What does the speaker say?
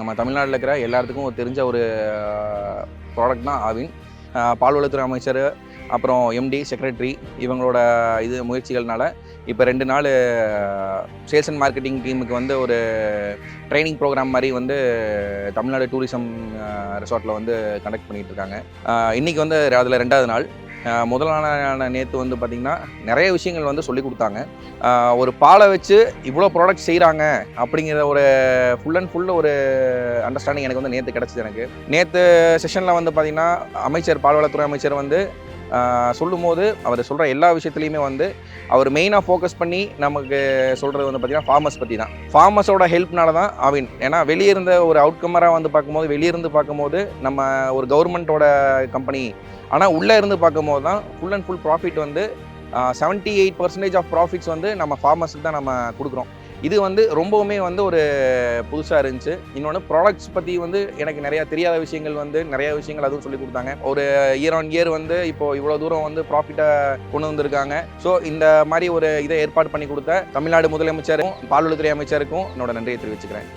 நம்ம தமிழ்நாட்டில் இருக்கிற எல்லாத்துக்கும் தெரிஞ்ச ஒரு ப்ராடக்ட் தான் ஆவின். பால்வளத்துறை அமைச்சர் அப்புறம் எம்டி செக்ரட்டரி இவங்களோட இது முயற்சிகள்னால இப்போ ரெண்டு நாள் சேல்ஸ் அண்ட் மார்க்கெட்டிங் டீமுக்கு வந்து ஒரு ட்ரைனிங் ப்ரோக்ராம் மாதிரி வந்து தமிழ்நாடு டூரிசம் ரிசார்ட்டில் வந்து கண்டக்ட் பண்ணிகிட்டு இருக்காங்க. அஹ் வந்து அதில் ரெண்டாவது நாள். முதல் நாளான நேற்று வந்து பார்த்திங்கன்னா நிறைய விஷயங்கள் வந்து சொல்லி கொடுத்தாங்க. ஒரு பாலை வச்சு இவ்வளோ ப்ராடக்ட் செய்கிறாங்க அப்படிங்கிற ஒரு ஃபுல் அண்ட் ஃபுல் ஒரு அண்டர்ஸ்டாண்டிங் எனக்கு வந்து நேற்று கிடச்சிது எனக்கு. நேற்று செஷனில் வந்து பார்த்திங்கன்னா அமைச்சர் பால்வளத்துறை அமைச்சர் வந்து சொல்லும்போது அவர் சொல்கிற எல்லா விஷயத்துலையுமே வந்து அவர் மெயினாக ஃபோக்கஸ் பண்ணி நமக்கு சொல்கிறது வந்து பார்த்திங்கன்னா ஃபார்மர்ஸ் பற்றி தான். ஃபார்மர்ஸோட ஹெல்ப்னால தான் அவின் ஏன்னா வெளியே இருந்த ஒரு அவுட்கம்மராக வந்து பார்க்கும்போது வெளியே இருந்து பார்க்கும்போது நம்ம ஒரு கவர்மெண்ட்டோட கம்பெனி ஆனால் உள்ளே இருந்து பார்க்கும்போது தான் ஃபுல் அண்ட் ஃபுல் ப்ராஃபிட் வந்து seventy eight percentage of profits வந்து நம்ம ஃபார்மர்ஸுக்கு தான் நம்ம கொடுக்குறோம். இது வந்து ரொம்பவுமே வந்து ஒரு புதுசாக இருந்துச்சு. இன்னொன்று ப்ராடக்ட்ஸ் பற்றி வந்து எனக்கு நிறையா தெரியாத விஷயங்கள் வந்து நிறையா விஷயங்கள் அதுவும் சொல்லி கொடுத்தாங்க. ஒரு இயர் ஆன் இயர் வந்து இப்போது இவ்வளோ தூரம் வந்து ப்ராஃபிட்டை கொண்டு வந்திருக்காங்க. ஸோ இந்த மாதிரி ஒரு இதை ஏற்பாடு பண்ணி கொடுத்த தமிழ்நாடு முதலமைச்சரும் பால்வளத்துறை அமைச்சருக்கும் என்னோட நன்றியை தெரிவிச்சுக்கிறேன்.